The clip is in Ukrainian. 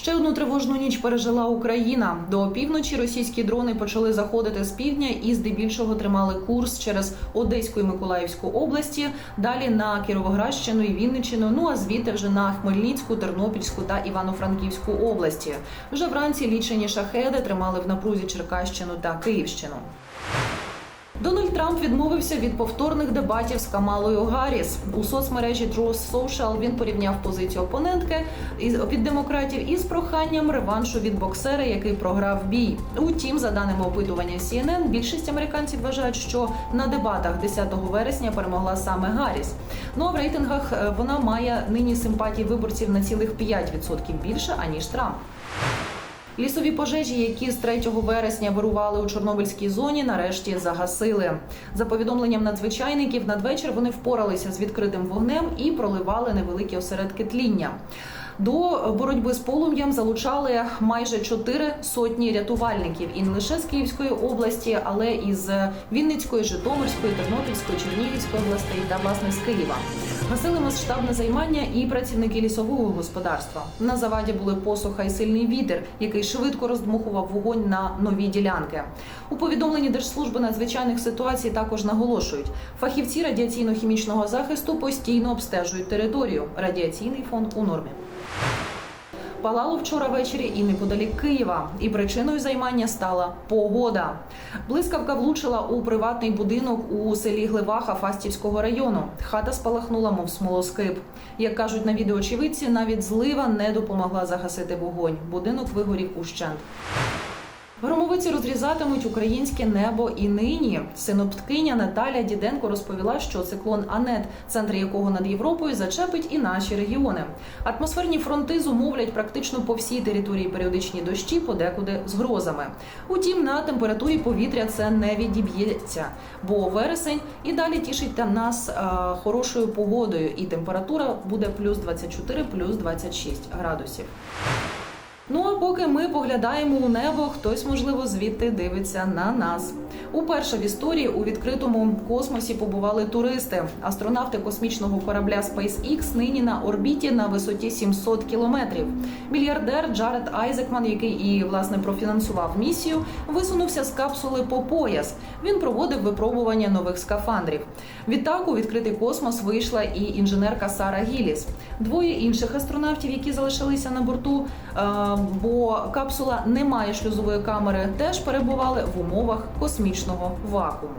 Ще одну тривожну ніч пережила Україна. До півночі російські дрони почали заходити з півдня і здебільшого тримали курс через Одеську і Миколаївську області, далі на Кіровоградщину і Вінниччину. Ну а звідти вже на Хмельницьку, Тернопільську та Івано-Франківську області. Вже вранці лічені шахеди тримали в напрузі Черкащину та Київщину. Дональд Трамп відмовився від повторних дебатів з Камалою Гарріс. у соцмережі Truth Social Він порівняв позицію опонентки із від демократів із проханням реваншу від боксера, який програв бій. Утім, за даними опитування CNN, більшість американців вважають, що на дебатах 10 вересня перемогла саме Гарріс. Ну а в рейтингах е, вона має нині симпатії виборців на цілих 5% більше аніж Трамп. Лісові пожежі, які з 3 вересня вирували у Чорнобильській зоні, нарешті загасили. За повідомленням надзвичайників, надвечір вони впоралися з відкритим вогнем і проливали невеликі осередки тління. До боротьби з полум'ям залучали майже чотири сотні рятувальників і не лише з Київської області, але і з Вінницької, Житомирської, Тернопільської, Чернігівської областей та власне з Києва. Гасили масштабне займання і працівники лісового господарства. На заваді були посуха і сильний вітер, який швидко роздмухував вогонь на нові ділянки. У повідомленні Держслужби надзвичайних ситуацій також наголошують, фахівці радіаційно-хімічного захисту постійно обстежують територію. Радіаційний фон у нормі. Палало вчора ввечері і неподалік Києва, і причиною займання стала погода. Блискавка влучила у приватний будинок у селі Гливаха Фастівського району. Хата спалахнула, мов смолоскип. Як кажуть на відеоочевидці, навіть злива не допомогла загасити вогонь. Будинок вигорів ущент. Громовиці розрізатимуть українське небо і нині. Синоптикиня Наталя Діденко розповіла, що циклон Анет, центр якого над Європою, зачепить і наші регіони. Атмосферні фронти зумовлять практично по всій території періодичні дощі, подекуди з грозами. Утім, на температурі повітря це не відіб'ється, бо вересень і далі тішить та нас е, хорошою погодою, і температура буде плюс 24, плюс 26 градусів. Ну а поки ми поглядаємо у небо, хтось можливо звідти дивиться на нас. Уперше в історії у відкритому космосі побували туристи. Астронавти космічного корабля SpaceX нині на орбіті на висоті 700 кілометрів. Мільярдер Джаред Айзекман, який і власне профінансував місію, висунувся з капсули по пояс. Він проводив випробування нових скафандрів. Відтак у відкритий космос вийшла і інженерка Сара Гіліс. Двоє інших астронавтів, які залишилися на борту, е, бо капсула не має шлюзової камери, теж перебували в умовах космічного вакууму.